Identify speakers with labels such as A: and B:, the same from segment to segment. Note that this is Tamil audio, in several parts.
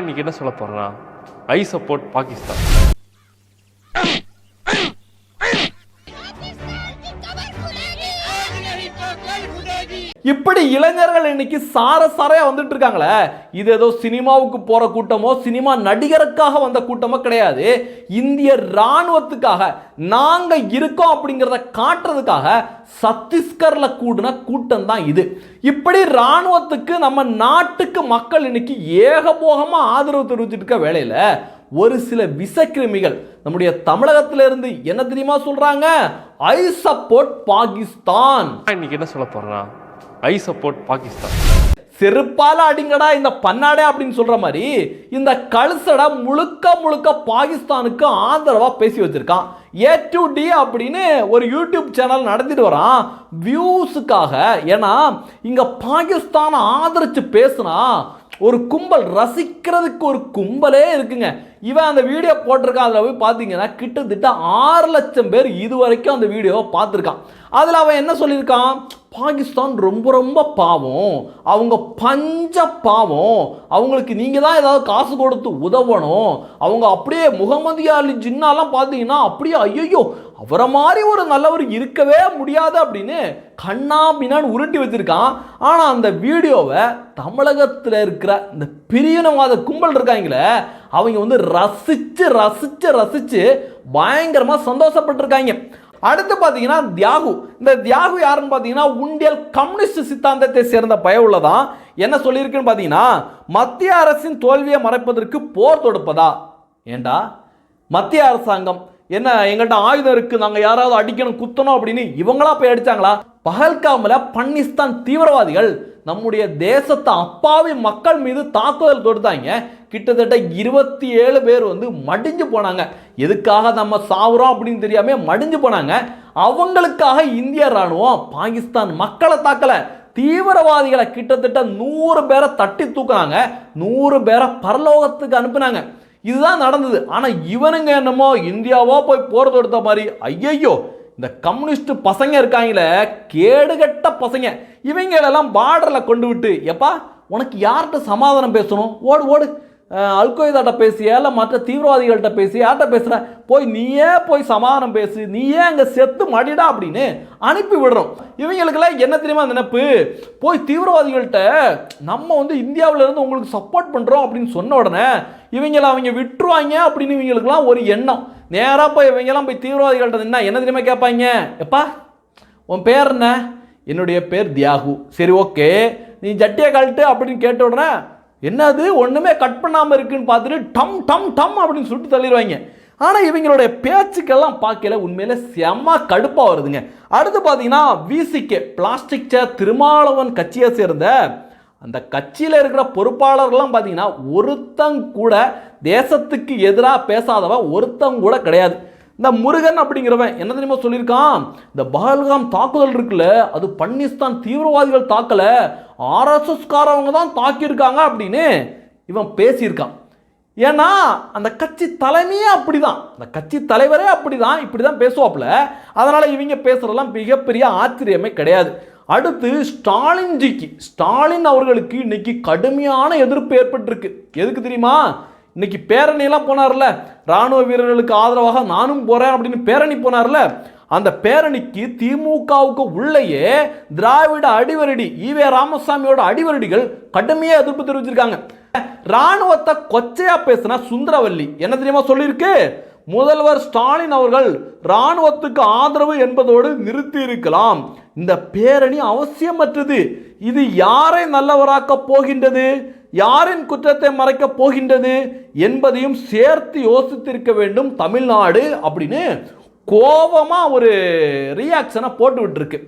A: இன்னைக்கு என்ன சொல்ல போறேன்னா ஐ சப்போர்ட் பாகிஸ்தான்.
B: இப்படி இளைஞர்கள் இன்னைக்கு சார சாரையாக வந்துட்டு இருக்காங்களே? இது ஏதோ சினிமாவுக்கு போகிற கூட்டமோ சினிமா நடிகருக்காக வந்த கூட்டமோ கிடையாது. இந்திய ராணுவத்துக்காக நாங்கள் இருக்கோம் அப்படிங்கிறத காட்டுறதுக்காக சத்தீஸ்கரில் கூடின கூட்டம் தான் இது. இப்படி ராணுவத்துக்கு நம்ம நாட்டுக்கு மக்கள் இன்னைக்கு ஏகபோகமாக ஆதரவு தெரிவிச்சிட்டு இருக்க வேலையில் ஒரு சில விஷக்கிருமிகள் நம்முடைய தமிழகத்திலிருந்து என்ன தெரியுமா சொல்றாங்க? I support Pakistan.
A: இன்னைக்கு என்ன சொல்ல போறேன்னா ஐ சப்போர்ட் பாகிஸ்தான்
B: செருப்பால அடிங்கடா இந்த பன்னாடே அப்படின்னு சொல்ற மாதிரி இந்த கழுசடை முழுக்க முழுக்க பாகிஸ்தானுக்கு ஆதரவா பேசி வச்சிருக்கான் ஏ டு டி அப்படின்னு ஒரு யூடியூப் சேனல் நடத்திட்டு வரான். வியூஸுக்காக ஏன்னா இங்க பாகிஸ்தானை ஆதரிச்சு பேசுனா ஒரு கும்பல் ரசிக்கிறதுக்கு ஒரு கும்பலே இருக்குங்க. இவன் அந்த வீடியோ போட்டிருக்கான் அதில் போய் பார்த்தீங்கன்னா கிட்டத்தட்ட ஆறு லட்சம் பேர் இது வரைக்கும் அந்த வீடியோவை பார்த்துருக்கான் அதில் அவன் என்ன சொல்லியிருக்கான்? பாகிஸ்தான் ரொம்ப ரொம்ப பாவம். அவங்க பஞ்ச பாவம். அவங்களுக்கு நீங்கள் தான் ஏதாவது காசு கொடுத்து உதவணும். அவங்க அப்படியே முகமது அலி ஜின்னாலாம் பார்த்தீங்கன்னா அப்படியே ஐயோ அவரை மாதிரி ஒரு நல்லவர் இருக்கவே முடியாது அப்படின்னு கண்ணா பின்னான்னு உருட்டி வச்சிருக்கான். ஆனால் அந்த வீடியோவை தமிழகத்தில் இருக்கிற இந்த பிரியனவாத கும்பல் இருக்காங்களே அவங்க வந்து ரசித்து ரசித்து ரசித்து பயங்கரமாக சந்தோஷப்பட்டிருக்காங்க. அடுத்து பார்த்தீங்கன்னா தியாகு. இந்த தியாகு யாருன்னு பார்த்தீங்கன்னா உண்டியல் கம்யூனிஸ்ட் சித்தாந்தத்தை சேர்ந்த பயவுள்ள தான் என்ன சொல்லியிருக்குன்னு பார்த்தீங்கன்னா மத்திய அரசின் தோல்வியை மறைப்பதற்கு போர் தொடுப்பதா? ஏண்டா? மத்திய அரசாங்கம் என்ன எங்கள்கிட்ட ஆயுதம் இருக்குது நாங்கள் யாராவது அடிக்கணும் குத்தணும் அப்படின்னு இவங்களா போய் அடிச்சாங்களா? பகல்காமில் பன்னிஸ்தான் தீவிரவாதிகள் நம்முடைய தேசத்தை அப்பாவி மக்கள் மீது தாக்குதல் தொடுத்தாங்க. கிட்டத்தட்ட இருபத்தி ஏழு பேர் வந்து மடிஞ்சு போனாங்க. எதுக்காக நம்ம சாவுறோம் அப்படின்னு தெரியாமல் மடிஞ்சு போனாங்க. அவங்களுக்காக இந்திய ராணுவம் பாகிஸ்தான் மக்களை தாக்கலை. தீவிரவாதிகளை கிட்டத்தட்ட நூறு பேரை தட்டி தூக்குனாங்க. நூறு பேரை பரலோகத்துக்கு அனுப்புனாங்க. இதுதான் நடந்தது. ஆனால் இவனுங்க என்னமோ இந்தியாவோ போய் போகிறது எடுத்த மாதிரி ஐயையோ இந்த கம்யூனிஸ்ட் பசங்க இருக்காங்களே கேடுகட்ட பசங்க. இவங்களெல்லாம் பார்டரில் கொண்டு விட்டு எப்பா உனக்கு யார்கிட்ட சமாதானம் பேசணும்? ஓடு ஓடு. அல்கொய்தாட்ட பேசி இல்லை மற்ற தீவிரவாதிகள்கிட்ட பேசி யார்கிட்ட பேசுகிற போய் நீயே போய் சமாதானம் பேசு. நீயே அங்கே செத்து மடிடா அப்படின்னு அனுப்பி விடுறோம். இவங்களுக்கெல்லாம் என்ன தெரியுமா நினைப்பு? போய் தீவிரவாதிகள்கிட்ட நம்ம வந்து இந்தியாவிலேருந்து உங்களுக்கு சப்போர்ட் பண்ணுறோம் அப்படின்னு சொன்ன உடனே இவங்கள அவங்க விட்டுருவாங்க அப்படின்னு இவங்களுக்குலாம் ஒரு எண்ணம். நேராக போய் இவங்கெல்லாம் போய் தீவிரவாதிகள்கிட்ட நின்னா என்ன தெரியுமா கேட்பாங்க? எப்பா உன் பேர் என்ன? என்னுடைய பேர் தியாகு. சரி ஓகே. நீ ஜட்டியை கழட்டு அப்படின்னு கேட்ட உடனே என்னது? ஒன்றுமே கட் பண்ணாமல் இருக்குன்னு பார்த்துட்டு டம் டம் டம் அப்படின்னு சுட்டு தள்ளிடுவாங்க. ஆனால் இவங்களுடைய பேச்சுக்கெல்லாம் பார்க்கல உண்மையில் செம்ம கடுப்பாக வருதுங்க. அடுத்து பார்த்தீங்கன்னா விசிகே பிளாஸ்டிக் சேர் திருமாவளவன் கட்சியை சேர்ந்த அந்த கட்சியில் இருக்கிற பொறுப்பாளர்கள்லாம் பார்த்தீங்கன்னா ஒருத்தங் கூட தேசத்துக்கு எதிராக பேசாதவன் ஒருத்தங்க கூட கிடையாது. இந்த முருகன் அப்படிங்கிறவன் என்ன தெரியுமா சொல்லியிருக்கான்? இந்த பஹல்காம் தாக்குதல் இருக்குல்ல அது பன்னிஸ்தான் தீவிரவாதிகள் தாக்கலை ஆர்எஸ்எஸ்காரவங்க தான் தாக்கியிருக்காங்க அப்படின்னு இவன் பேசியிருக்கான். ஏன்னா அந்த கட்சி தலைமையே அப்படிதான். அந்த கட்சி தலைவரே அப்படிதான் இப்படி தான் பேசுவாப்புல. அதனால் இவங்க பேசுறதெல்லாம் மிகப்பெரிய ஆச்சரியமே கிடையாது. அடுத்து ஸ்டாலின்ஜிக்கு ஸ்டாலின் அவர்களுக்கு இன்னைக்கு கடுமையான எதிர்ப்பு ஏற்பட்டிருக்கு. எதுக்கு தெரியுமா? இன்னைக்கு பேரணியெல்லாம் போனார்ல. ராணுவ வீரர்களுக்கு ஆதரவாக நானும் போறேன் அப்படின்னு பேரணி போனார்ல. அந்த பேரணிக்கு திமுகவுக்கு உள்ளேயே திராவிட அடிவரடி ஈவே ராமசாமியோட அடிவரடிகள் கடுமையாக எதிர்ப்பு தெரிவிச்சிருக்காங்க. ராணுவத்தை கொச்சையா பேசின சுந்தரவல்லி. என்ன தெரியுமா சொல்லியிருக்கு? முதல்வர் ஸ்டாலின் அவர்கள் ராணுவத்துக்கு ஆதரவு என்பதோடு நிறுத்தி இருக்கலாம். இந்த பேரணி அவசியமற்றது. இது யாரை நல்லவராக்க போகின்றது? யாரின் குற்றத்தை மறைக்க போகின்றது என்பதையும் சேர்த்து யோசித்திருக்க வேண்டும் தமிழ்நாடு அப்படின்னு கோபமாக ஒரு ரியாக்ஷனை போட்டு விட்டுருக்கு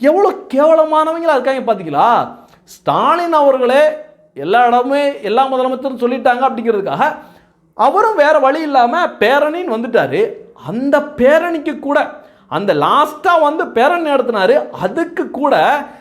B: எவ்வளோ கேவலமானவங்களா இருக்காங்க பார்த்தீங்களா ஸ்டாலின் அவர்களே எல்லா இடமுமே எல்லா முதலமைச்சரும் சொல்லிட்டாங்க அப்படிங்கிறதுக்காக அவரும் வேறு வழி இல்லாமல் பேரணின்னு வந்துட்டார். அந்த பேரணிக்கு கூட அந்த லாஸ்ட்டாக வந்து பேரணி நடத்தினார். அதுக்கு கூட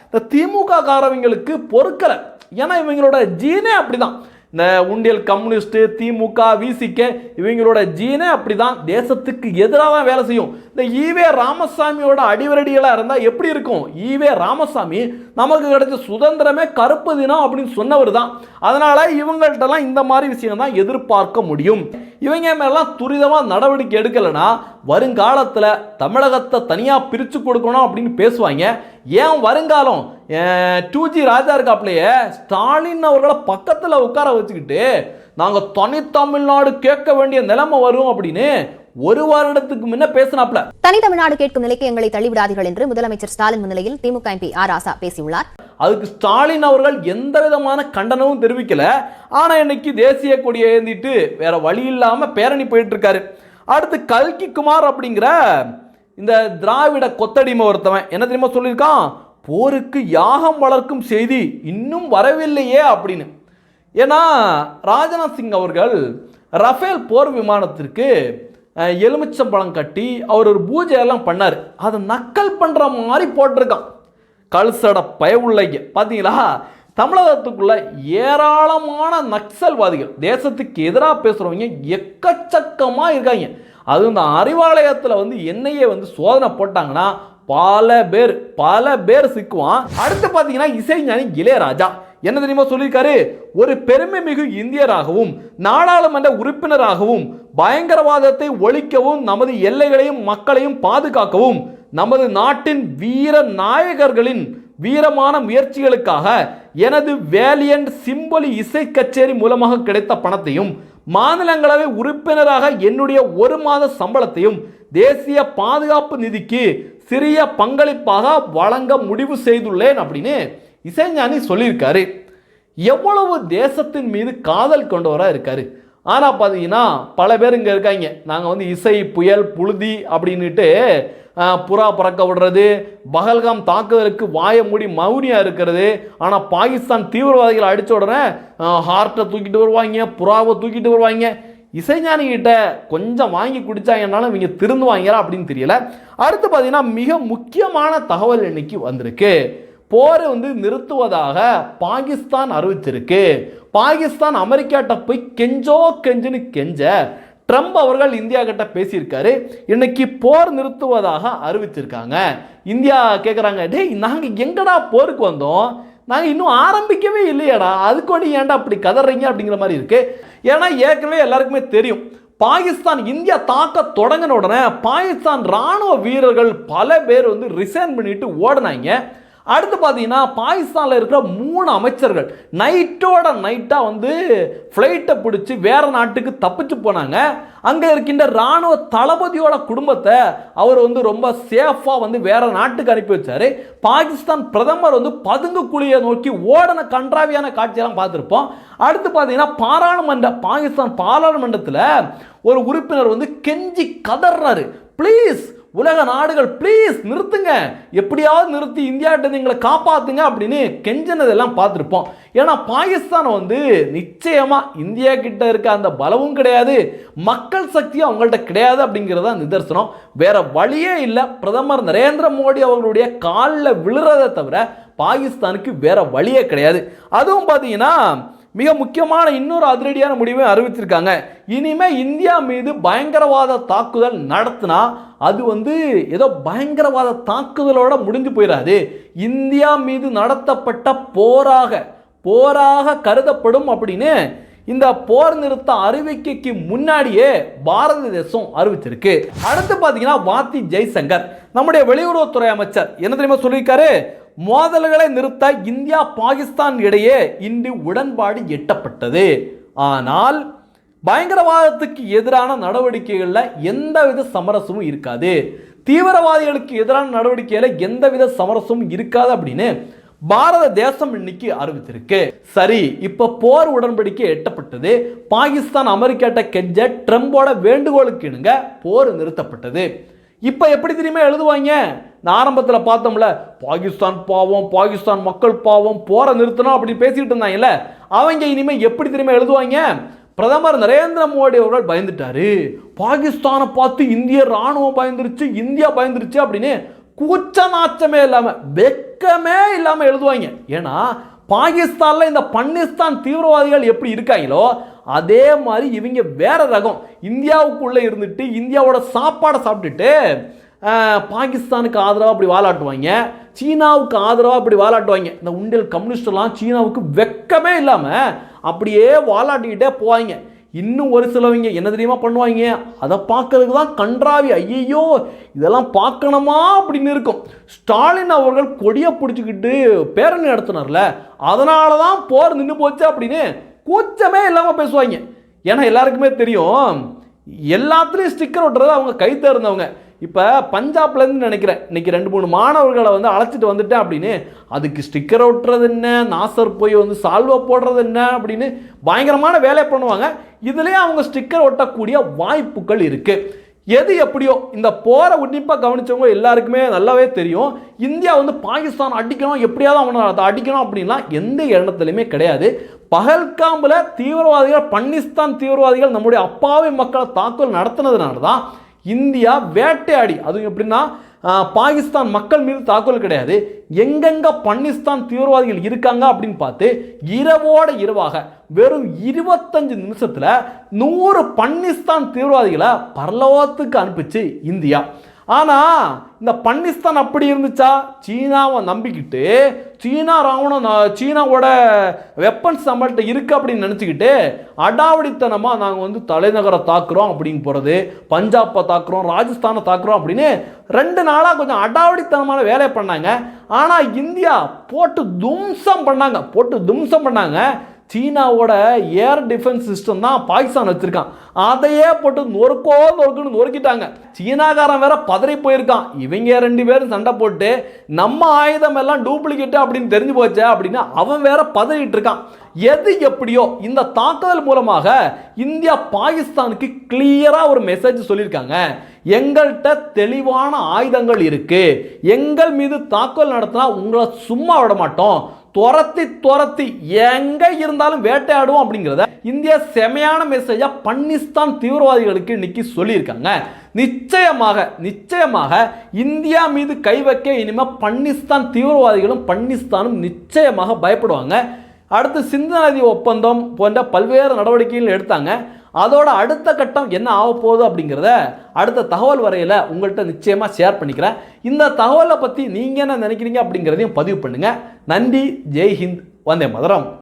B: இந்த திமுக காரவங்களுக்கு பொறுக்கலை. ஏன்னா இவங்களோட ஜீனே அப்படிதான். இந்த உண்டியல் கம்யூனிஸ்ட்டு திமுக விசிகே இவங்களோட ஜீனே அப்படிதான். தேசத்துக்கு எதிராக தான் வேலை செய்யும். இந்த ஈவே ராமசாமியோட அடிவரடிகளாக இருந்தால் எப்படி இருக்கும்? ஈவே ராமசாமி நமக்கு கிடைச்ச சுதந்திரமே கருப்பு தினம் அப்படின்னு சொன்னவர் தான் அதனால இவங்கள்ட்டலாம் இந்த மாதிரி விஷயம் தான் எதிர்பார்க்க முடியும். இவங்க மேலாம் துரிதமாக நடவடிக்கை எடுக்கலைன்னா வருங்காலத்தில் தமிழகத்தை தனியாக பிரித்து கொடுக்கணும் அப்படின்னு பேசுவாங்க. ஏன் வருங்காலம்? டூ ஜி ராஜா இருக்காப்லையே ஸ்டாலின் அவர்களை பக்கத்தில் உட்கார வச்சுக்கிட்டு நாங்கள் தனித்தமிழ்நாடு கேட்க வேண்டிய நிலைமை வரும் அப்படின்னு ஒரு வருடத்துக்கு முன்ன பேசினாப்ல.
C: தனித்தமிழ்நாடு கேட்கும் நிலைக்கு எங்களை தள்ளிவிடாதீர்கள் என்று முதலமைச்சர் ஸ்டாலின் முன்னிலையில் திமுக எம்பி ஆர் ஆசா பேசியுள்ளார்.
B: அதுக்கு ஸ்டாலின் அவர்கள் எந்த விதமான கண்டனமும் தெரிவிக்கல. ஆனால் இன்னைக்கு தேசிய கொடியை ஏந்திட்டு வேற வழி இல்லாமல் பேரணி போயிட்டு இருக்காரு அடுத்து கல்கி குமார் அப்படிங்கிற இந்த திராவிட கொத்தடிமை ஒருத்தவன் என்ன தெரியுமா சொல்லியிருக்கான்? போருக்கு யாகம் வளர்க்கும் செய்தி இன்னும் வரவில்லையே அப்படின்னு. ஏன்னா ராஜ்நாத் சிங் அவர்கள் ரஃபேல் போர் விமானத்திற்கு எலுமிச்சம்பழம் கட்டி அவர் ஒரு பூஜை எல்லாம் பண்ணார். அதை நக்கல் பண்ணுற மாதிரி போட்டிருக்கான். கல்சட பயவுள்ளைங்க. பார்த்தீங்களா தமிழகத்துக்குள்ள ஏராளமான நக்சல்வாதிகள் தேசத்துக்கு எதிராக பேசுகிறவங்க எக்கச்சக்கமாக இருக்காங்க. அதுவும் இந்த அறிவாலயத்தில் வந்து என்னையே வந்து சோதனை போட்டாங்கன்னா பல பேர் பல பேர் சிக்குவான். அடுத்து பார்த்தீங்கன்னா இசைஞானி இளையராஜா. என்ன தெரியுமா சொல்லியிருக்காரு? ஒரு பெருமை மிகு இந்தியராகவும் நாடாளுமன்ற உறுப்பினராகவும் பயங்கரவாதத்தை ஒழிக்கவும் நமது எல்லைகளையும் மக்களையும் பாதுகாக்கவும் நமது நாட்டின் வீர நாயகர்களின் வீரமான முயற்சிகளுக்காக எனது வேலியன் சிம்பொலி இசை கச்சேரி மூலமாக கிடைத்த பணத்தையும் மாநிலங்களவை உறுப்பினராக என்னுடைய ஒரு மாத சம்பளத்தையும் தேசிய பாதுகாப்பு நிதிக்கு சிறிய பங்களிப்பாக வழங்க முடிவு செய்துள்ளேன் அப்படின்னு இசைஞானி சொல்லியிருக்காரு. எவ்வளவு தேசத்தின் மீது காதல் கொண்டவராக இருக்காரு. ஆனால் பார்த்தீங்கன்னா பல பேர் இங்கே இருக்காங்க. நாங்கள் வந்து இசை புயல் புழுதி அப்படின்னுட்டு புறா பறக்க விடுறது பகல்காம் தாக்குதலுக்கு வாய மூடி மௌனியாக இருக்கிறது. ஆனால் பாகிஸ்தான் தீவிரவாதிகளை அடித்த உடனே ஹார்ட்டை தூக்கிட்டு வருவாங்க புறாவை தூக்கிட்டு வருவாங்க. இசைஞானிகிட்ட கொஞ்சம் வாங்கி குடிச்சாங்கன்னாலும் இவங்க திருந்துவாங்களா அப்படின்னு தெரியல. அடுத்து பார்த்தீங்கன்னா மிக முக்கியமான தகவல் இன்னைக்கு வந்திருக்கு. போரை வந்து நிறுத்துவதாக பாகிஸ்தான் அறிவிச்சிருக்கு. பாகிஸ்தான் அமெரிக்காட்ட போய் கெஞ்சோ கெஞ்சுன்னு கெஞ்ச ட்ரம்ப் அவர்கள் இந்தியா கிட்ட பேசியிருக்காரு. இன்னைக்கு போர் நிறுத்துவதாக அறிவிச்சிருக்காங்க. இந்தியா கேட்குறாங்க டேய் நாங்கள் எங்கடா போருக்கு வந்தோம்? நாங்கள் இன்னும் ஆரம்பிக்கவே இல்லையடா. அதுக்கு நீ ஏன்டா அப்படி கதறீங்க? அப்படிங்கிற மாதிரி இருக்கு. ஏன்னா ஏற்கனவே எல்லாருக்குமே தெரியும். பாகிஸ்தான் இந்தியா தாக்க தொடங்கின உடனே பாகிஸ்தான் ராணுவ வீரர்கள் பல பேர் வந்து ரிசைன் பண்ணிட்டு ஓடினாங்க. அடுத்து பார்த்தீங்கன்னா பாகிஸ்தானில் இருக்கிற மூணு அமைச்சர்கள் நைட்டோட நைட்டாக வந்து ஃப்ளைட்டை பிடிச்சி வேறு நாட்டுக்கு தப்பிச்சு போனாங்க. அங்கே இருக்கின்ற இராணுவ தளபதியோட குடும்பத்தை அவர் வந்து ரொம்ப சேஃபாக வந்து வேறு நாட்டுக்கு அனுப்பி வச்சார். பாகிஸ்தான் பிரதமர் வந்து பதுங்கு குழியை நோக்கி ஓடன கன்றாவியான காட்சியெல்லாம் பார்த்துருப்போம். அடுத்து பார்த்தீங்கன்னா பாராளுமன்ற பாகிஸ்தான் பாராளுமன்றத்தில் ஒரு உறுப்பினர் வந்து கெஞ்சி கதறாரு. ப்ளீஸ் உலக நாடுகள் ப்ளீஸ் நிறுத்துங்க. எப்படியாவது நிறுத்தி இந்தியாட்ட எங்களை காப்பாற்றுங்க அப்படின்னு கெஞ்சினதெல்லாம் பார்த்துருப்போம். ஏன்னா பாகிஸ்தான் வந்து நிச்சயமாக இந்தியா கிட்ட இருக்க அந்த பலமும் கிடையாது மக்கள் சக்தியும் அவங்கள்ட்ட கிடையாது அப்படிங்கிறத நிதர்சனம். வேற வழியே இல்லை. பிரதமர் நரேந்திர மோடி அவர்களுடைய காலில் விழுறதை தவிர பாகிஸ்தானுக்கு வேற வழியே கிடையாது. அதுவும் பார்த்தீங்கன்னா மிக முக்கியமான இன்னொரு அதிரடியான முடிவை அறிவிச்சிருக்காங்க இனிமே இந்தியா மீது பயங்கரவாத தாக்குதல் நடத்தினா அது வந்து ஏதோ பயங்கரவாத தாக்குதலோட முடிஞ்சு போயிடாது இந்தியா மீது நடத்தப்பட்ட போராக போராக கருதப்படும் அப்படின்னு இந்த போர் நிறுத்த அறிவிக்கைக்கு முன்னாடியே பாரத தேசம் அறிவிச்சிருக்கு அடுத்து பார்த்தீங்கன்னா வாத்தி ஜெய்சங்கர் நம்முடைய வெளியுறவுத்துறை அமைச்சர். என்ன தெரியுமா சொல்லியிருக்காரு? மோதல்களை நிறுத்த இந்தியா பாகிஸ்தான் இடையே இன்று உடன்பாடு எட்டப்பட்டது. ஆனால் பயங்கரவாதத்துக்கு எதிரான நடவடிக்கைகளில் எந்தவித சமரசமும் இருக்காது. தீவிரவாதிகளுக்கு எதிரான நடவடிக்கையில் எந்தவித சமரசமும் இருக்காது அப்படின்னு பாரத தேசம் இன்னைக்கு அறிவித்திருக்கு. சரி இப்போ போர் உடன்படிக்கை எட்டப்பட்டது. பாகிஸ்தான் அமெரிக்காட்ட கெஞ்ச ட்ரம்போட வேண்டுகோளுக்கு இணுங்க போர் நிறுத்தப்பட்டது. இப்போ எப்படி தெரியுமா எழுதுவாங்க? நான் ஆரம்பத்தில் பார்த்தோம்ல பாகிஸ்தான் பாவம் பாகிஸ்தான் மக்கள் பாவம் போற நிறுத்தணும் அப்படின்னு பேசிக்கிட்டு இருந்தாங்கல்ல அவங்க இனிமேல் எப்படி திரும்ப எழுதுவாங்க? பிரதமர் நரேந்திர மோடி அவர்கள் பயந்துட்டாரு. பாகிஸ்தானை பார்த்து இந்திய ராணுவம் பயந்துருச்சு இந்தியா பயந்துருச்சு அப்படின்னு கூச்ச நாச்சமே இல்லாமல் வெக்கமே இல்லாமல் எழுதுவாங்க. ஏன்னா பாகிஸ்தானில் இந்த பன்னிஸ்தான் தீவிரவாதிகள் எப்படி இருக்காங்களோ அதே மாதிரி இவங்க வேற ரகம். இந்தியாவுக்குள்ளே இருந்துட்டு இந்தியாவோட சாப்பாடை சாப்பிட்டுட்டு பாகிஸ்தானுக்கு ஆதரவாக அப்படி வாலாட்டுவாங்க. சீனாவுக்கு ஆதரவாக அப்படி வாலாட்டுவாங்க. இந்த உண்டியல் கம்யூனிஸ்டெல்லாம் சீனாவுக்கு வெக்கமே இல்லாமல் அப்படியே வாலாட்டிக்கிட்டே போவாங்க. இன்னும் ஒரு சிலவங்க என்ன தெரியுமா பண்ணுவாங்க? அதை பார்க்கறதுக்கு தான் கன்றாவி. ஐயையோ இதெல்லாம் பார்க்கணுமா அப்படின்னு இருக்கும். ஸ்டாலின் அவர்கள் கொடியை பிடிச்சிக்கிட்டு பேரணி நடத்தினார்ல. அதனால தான் போர் நின்று போச்சு அப்படின்னு கூச்சமே இல்லாமல் பேசுவாங்க. ஏன்னா எல்லாருக்குமே தெரியும் எல்லாத்துலேயும் ஸ்டிக்கர் ஒட்டுறது அவங்க கை தேர்ந்தவங்க. இப்போ பஞ்சாப்லேருந்து நினைக்கிறேன். இன்றைக்கி ரெண்டு மூணு மாணவர்களை வந்து அழைச்சிட்டு வந்துட்டேன் அப்படின்னு. அதுக்கு ஸ்டிக்கர் ஒட்டுறது என்ன? நாசர் போய் வந்து சால்வா போடுறது என்ன? அப்படின்னு பயங்கரமான வேலையை பண்ணுவாங்க. இதுலேயே அவங்க ஸ்டிக்கர் ஒட்டக்கூடிய வாய்ப்புகள் இருக்குது எது எப்படியோ இந்த போரை உன்னிப்பாக கவனிச்சவங்க எல்லாருக்குமே நல்லாவே தெரியும். இந்தியா வந்து பாகிஸ்தான் அடிக்கணும் எப்படியாவது அவனை அதை அடிக்கணும் அப்படின்லாம் எந்த எண்ணத்துலையுமே கிடையாது. பகல்காம்பில் தீவிரவாதிகள் பன்னிஸ்தான் தீவிரவாதிகள் நம்முடைய அப்பாவி மக்களை தாக்குதல் நடத்தினதுனால தான் இந்தியா வேட்டையாடி. அதுவும் எப்படின்னா பாகிஸ்தான் மக்கள் மீது தாக்குதல் கிடையாது. எங்கெங்க பன்னிஸ்தான் தீவிரவாதிகள் இருக்காங்க அப்படின்னு பார்த்து இரவோட இரவாக வெறும் இருபத்தஞ்சு நிமிஷத்தில் நூறு பன்னிஸ்தான் தீவிரவாதிகளை பரலோகத்துக்கு அனுப்பிச்சு இந்தியா. ஆனால் இந்த பன்னிஸ்தான் அப்படி இருந்துச்சா? சீனாவை நம்பிக்கிட்டு சீனா ராவணம் சீனாவோட வெப்பன்ஸ் நம்மள்கிட்ட இருக்குது அப்படின்னு நினச்சிக்கிட்டு அடாவடித்தனமாக நாங்கள் வந்து தலைநகரை தாக்குறோம் அப்படின்னு போகிறது பஞ்சாப்பை தாக்குறோம் ராஜஸ்தானை தாக்குறோம் அப்படின்னு ரெண்டு நாளாக கொஞ்சம் அடாவடித்தனமான வேலையை பண்ணாங்க. ஆனால் இந்தியா போட்டு தும்சம் பண்ணாங்க போட்டு தும்சம் பண்ணாங்க. சீனாவோட ஏர் டிஃபென்ஸ் சிஸ்டம் தான் பாகிஸ்தான் வச்சுருக்கான். அதையே போட்டு நொறுக்கோ நொறுக்குன்னு நொறுக்கிட்டாங்க. சீனாக்காரன் வேற பதறி போயிருக்கான். இவங்க ரெண்டு பேரும் சண்டை போட்டு நம்ம ஆயுதம் எல்லாம் டூப்ளிகேட் அப்படின்னு தெரிஞ்சு போச்சே அப்படின்னு அவன் வேற பதறிட்டு இருக்கான். எது எப்படியோ இந்த தாக்குதல் மூலமாக இந்தியா பாகிஸ்தானுக்கு கிளியராக ஒரு மெசேஜ் சொல்லியிருக்காங்க. எங்கள்கிட்ட தெளிவான ஆயுதங்கள் இருக்கு. எங்கள் மீது தாக்குதல் நடத்தினா உங்களை சும்மா விட மாட்டோம். துரத்தி துரத்தி எங்க இருந்தாலும் வேட்டையாடுவோம் அப்படிங்கிறத இந்தியா செமையான மெசேஜா பன்னிஸ்தான் தீவிரவாதிகளுக்கு இன்னைக்கு சொல்லியிருக்காங்க. நிச்சயமாக நிச்சயமாக இந்தியா மீது கை வைக்க இனிமேல் பன்னிஸ்தான் தீவிரவாதிகளும் பன்னிஸ்தானும் நிச்சயமாக பயப்படுவாங்க. அடுத்து சிந்து நதி ஒப்பந்தம் போன்ற பல்வேறு நடவடிக்கைகள் எடுத்தாங்க. அதோட அடுத்த கட்டம் என்ன ஆக போகுது அப்படிங்கிறத அடுத்த தகவல் வரையில் உங்கள்கிட்ட நிச்சயமாக ஷேர் பண்ணிக்கிறேன். இந்த தகவலை பற்றி நீங்கள் என்ன நினைக்கிறீங்க அப்படிங்கிறதையும் பதிவு பண்ணுங்கள் நன்றி ஜெய் ஹிந்த் வந்தே மதுரம்.